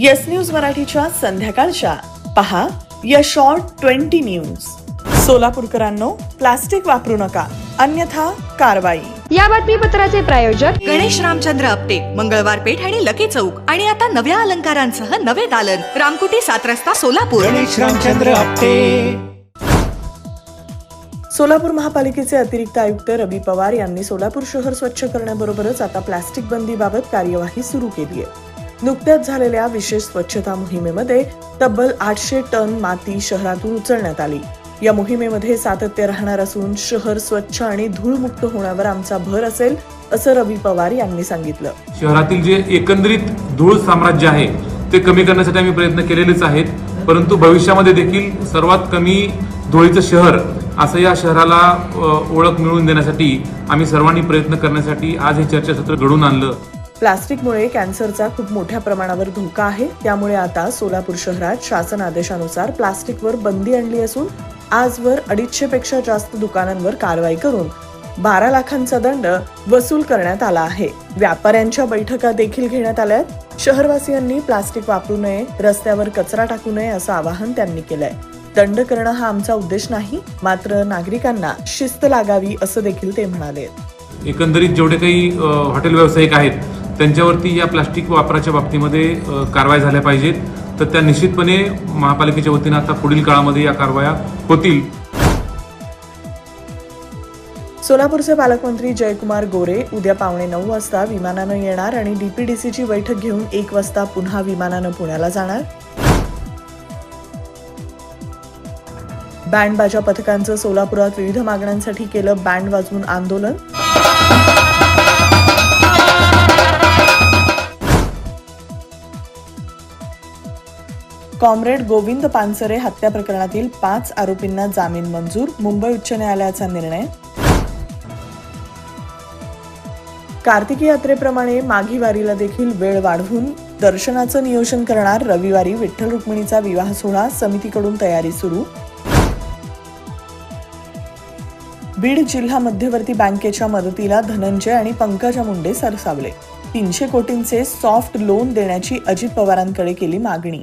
Yes news मराठीच्या संध्याकाळच्या. पहा या शॉर्ट ट्वेंटी न्यूज. सोलापूरकरांनो प्लास्टिक वापरू नका अन्यथा कारवाई. या बातमीपत्राचे प्रायोजक गणेश रामचंद्र आपटे मंगळवार पेठ आणि लकी चौक. आणि आता नव्या अलंकारांसह नवे दालन. रामकुटी सात रस्ता सोलापूर. गणेश रामचंद्र आपटे. सोलापूर महापालिकेचे अतिरिक्त आयुक्त रवी पवार यांनी सोलापूर शहर स्वच्छ करण्याबरोबरच आता प्लास्टिक बंदीबाबत कार्यवाही सुरू केली आहे नुकत्याच झालेल्या विशेष स्वच्छता मोहिमेमध्ये तब्बल आठशे टन माती शहरातून उचलण्यात आली. या मोहिमेमध्ये सातत्य राहणार असून शहर स्वच्छ आणि धूळमुक्त होण्यावर आमचा भर असेल असं रवी पवार यांनी सांगितलं. शहरातील जे एकंदरीत धूळ साम्राज्य आहे ते कमी करण्यासाठी आम्ही प्रयत्न केलेलेच आहेत. परंतु भविष्यामध्ये देखील सर्वात कमी धुळीचं शहर असं या शहराला ओळख मिळवून देण्यासाठी आम्ही सर्वांनी प्रयत्न करण्यासाठी आज हे चर्चासत्र घडून आणलं. प्लास्टिकमुळे कॅन्सरचा खूप मोठ्या प्रमाणावर धोका आहे. त्यामुळे आता सोलापूर शहरात शासन आदेशानुसार प्लास्टिकवर बंदी आणली असून आजवर अडीचशे पेक्षा जास्त दुकानांवर कारवाई करून बारा लाखांचा दंड वसूल करण्यात आला आहे. व्यापाऱ्यांच्या बैठका देखील घेण्यात आल्यात. शहरवासियांनी प्लास्टिक वापरू नये रस्त्यावर कचरा टाकू नये असं आवाहन त्यांनी केलंय. दंड करणं हा आमचा उद्देश नाही मात्र नागरिकांना शिस्त लागावी असं देखील ते म्हणाले. एकंदरीत जेवढे काही हॉटेल व्यावसायिक आहेत त्यांच्यावरती या प्लास्टिक वापराच्या बाबतीमध्ये कारवाई झाल्या पाहिजेत. तर त्या निश्चितपणे महापालिकेच्या वतीनं आता पुढील काळामध्ये या कारवाया होतील. सोलापूरचे पालकमंत्री जयकुमार गोरे उद्या पावणे नऊ वाजता विमानानं येणार आणि डीपीडीसीची बैठक घेऊन एक वाजता पुन्हा विमानानं पुण्याला जाणार. बँड बाजा पथकांचं सोलापुरात विविध मागण्यांसाठी केलं बँड वाजवून आंदोलन. कॉम्रेड गोविंद पानसरे हत्या प्रकरणातील पाच आरोपींना जामीन मंजूर मुंबई उच्च न्यायालयाचा निर्णय. कार्तिकी यात्रेप्रमाणे माघी वारीला देखील वेळ वाढवून दर्शनाचं नियोजन करणार रविवारी विठ्ठल रुक्मिणीचा विवाह सोहळा समितीकडून तयारी सुरू. बीड जिल्हा मध्यवर्ती बँकेच्या मदतीला धनंजय आणि पंकजा मुंडे सरसावले. तीनशे कोटींचे सॉफ्ट लोन देण्याची अजित पवारांकडे केली मागणी.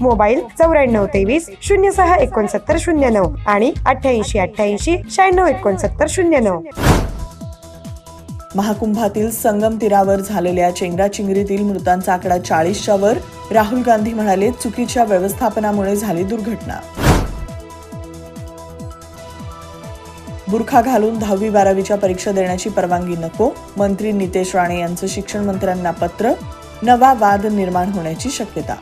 मोबाईल चौऱ्याण्णव तेवीस शून्य सहा एकोणसत्तर शून्य नऊ आणि अठ्ठ्याऐंशी अठ्ठ्याऐंशी शहाण्णव एकोणसत्तर शून्य नऊ. महाकुंभातील संगम तीरावर झालेल्या चेंगराचिंगरीतील मृतांचा आकडा चाळीसच्या वर राहुल गांधी म्हणाले चुकीच्या व्यवस्थापनामुळे झाली दुर्घटना. बुरखा घालून दहावी बारावीच्या परीक्षा देण्याची परवानगी नको मंत्री नितेश राणे यांचं शिक्षण मंत्र्यांना पत्र नवा वाद निर्माण होण्याची शक्यता.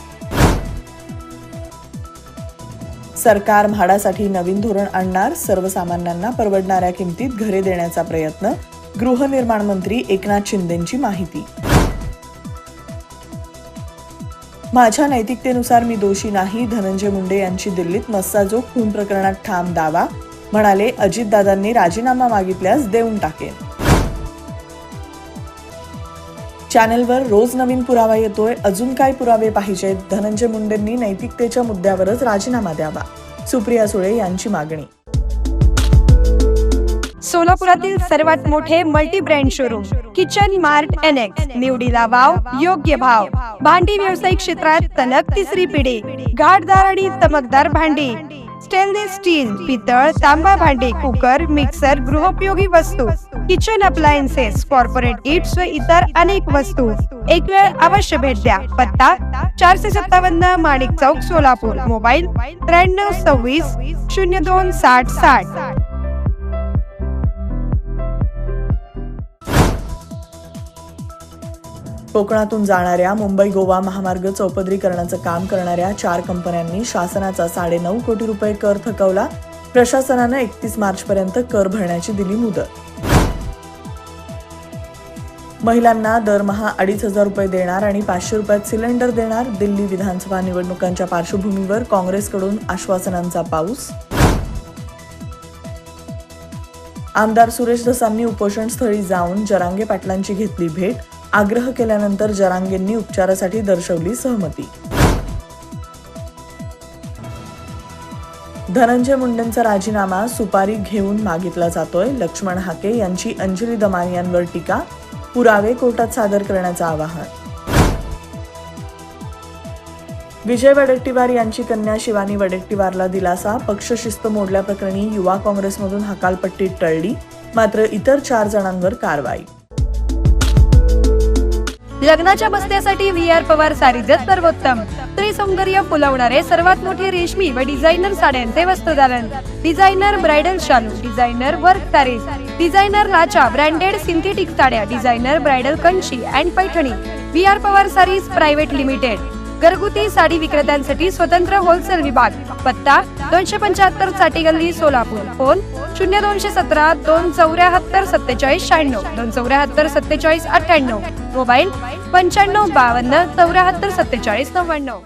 सरकार म्हाडासाठी नवीन धोरण आणणार सर्वसामान्यांना परवडणाऱ्या किमतीत घरे देण्याचा प्रयत्न गृहनिर्माण मंत्री एकनाथ शिंदेंची माहिती. माझ्या नैतिकतेनुसार मी दोषी नाही धनंजय मुंडे यांची दिल्लीत मस्साजोग खून प्रकरणात ठाम दावा म्हणाले अजितदादांनी राजीनामा मागितल्यास देऊन टाकेन. चॅनलवर रोज नवीन पुरावा येतोय. अजून काय पुरावे पाहिजेत? धनंजय मुंडेंनी नैतिकतेच्या मुद्द्यावरच राजीनामा द्यावा. सुप्रिया सुळे यांची मागणी. सोलापुरातील सर्वात मोठे multi brand showroom kitchen mart annex निवडीला वाव योग्य भाव. भांडी व्यावसायिक क्षेत्रात सलग तिसरी पिढी घाटदार आणि चमकदार भांडी. स्टेनलेस स्टील पितळ तांबा भांडी कुकर मिक्सर गृहोपयोगी वस्तू. किचन अप्लायन्सेस कॉर्पोरेट किट्स व इतर अनेक वस्तू. एक वेळ अवश्य भेट द्या. पत्ता चारशे सत्तावन्न माणिक चौक सोलापूर मोबाईल त्र्याण्णव सव्वीस शून्य दोन साठ साठ. कोकणातून जाणाऱ्या मुंबई गोवा महामार्ग चौपदरीकरणाचं काम करणाऱ्या चार कंपन्यांनी शासनाचा साडेनऊ कोटी रुपये कर थकवला. प्रशासनानं एकतीस मार्चपर्यंत कर भरण्याची दिली मुदत. महिलांना दरमहा अडीच हजार रुपये देणार आणि पाचशे रुपयात सिलेंडर देणार दिल्ली विधानसभा निवडणुकांच्या पार्श्वभूमीवर काँग्रेसकडून आश्वासनांचा पाऊस. आमदार सुरेश धसांनी उपोषण स्थळी जाऊन जरांगे पाटलांची घेतली भेट आग्रह केल्यानंतर जरांगेंनी उपचारासाठी दर्शवली सहमती. धनंजय मुंडेंचा राजीनामा सुपारी घेऊन मागितला जातोय लक्ष्मण हाके यांची अंजली दमानियांवर टीका पुरावे कोर्टात सादर करण्याचं आवाहन. विजय वडेट्टीवार यांची कन्या शिवानी वडेट्टीवारला दिलासा. पक्षशिस्त मोडल्याप्रकरणी युवा काँग्रेसमधून हकालपट्टी टळली. मात्र इतर चार जणांवर कारवाई. लग्नाच्या बसण्यासाठी व्ही आर पवार सारी सर्वोत्तम. स्त्री सौंदर्य फुलवणारे सर्वात मोठे रेशमी व डिझायनर साड्यांचे वस्त्रदालन डिझायनर ब्रायडल शालू डिझायनर वर्क सारीज डिझायनर लाचा ब्रँडेड सिंथेटिक साड्या designer bridal Kanchi and Paithani. V R Pawar sarees private limited. घरगुती साडी विक्रेत्यांसाठी स्वतंत्र होलसेल विभाग. पत्ता दोनशे पंच्याहत्तरसाठी गल्ली सोलापूर. फोन शून्य दोनशे सतरा दोन चौऱ्याहत्तर सत्तेचाळीस शहाण्णव दोन चौऱ्याहत्तर सत्तेचाळीस अठ्ठ्याण्णव. मोबाईल पंच्याण्णव बावन्न चौऱ्याहत्तर सत्तेचाळीस नव्याण्णव.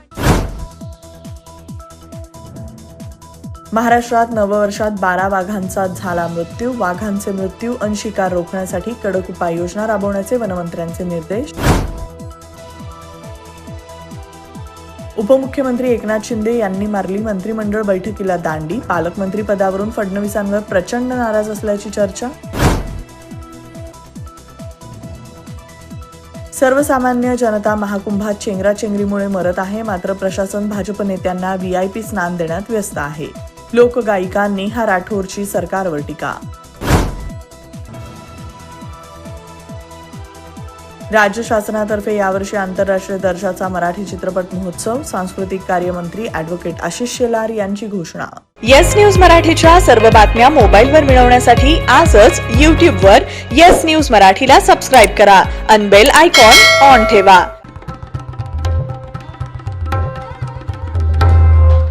महाराष्ट्रात नववर्षात बारा वाघांचा झाला मृत्यू. वाघांचे मृत्यू अनशिकार रोखण्यासाठी कडक उपाययोजना राबवण्याचे वनमंत्र्यांचे निर्देश. उपमुख्यमंत्री एकनाथ शिंदे यांनी मारली मंत्रिमंडळ बैठकीला दांडी. पालकमंत्री पदावरून फडणवीसांवर प्रचंड नाराज असल्याची चर्चा. सर्वसामान्य जनता महाकुंभात चेंगराचेंगरीमुळे मरत आहे. मात्र प्रशासन भाजप नेत्यांना व्हीआयपी स्नान देण्यात व्यस्त आहे. लोकगायिका नेहा राठोरची सरकारवर टीका. राज्य शासनातर्फे यावर्षी आंतरराष्ट्रीय दर्जाचा मराठी चित्रपट महोत्सव सांस्कृतिक कार्यमंत्री अॅडव्होकेट आशिष शेलार यांची घोषणा. येस न्यूज मराठीच्या सर्व बातम्या मोबाईलवर मिळवण्यासाठी आजच यूट्यूबवर येस न्यूज मराठीला सबस्क्राईब करा. अनबेल आयकॉन ऑन ठेवा.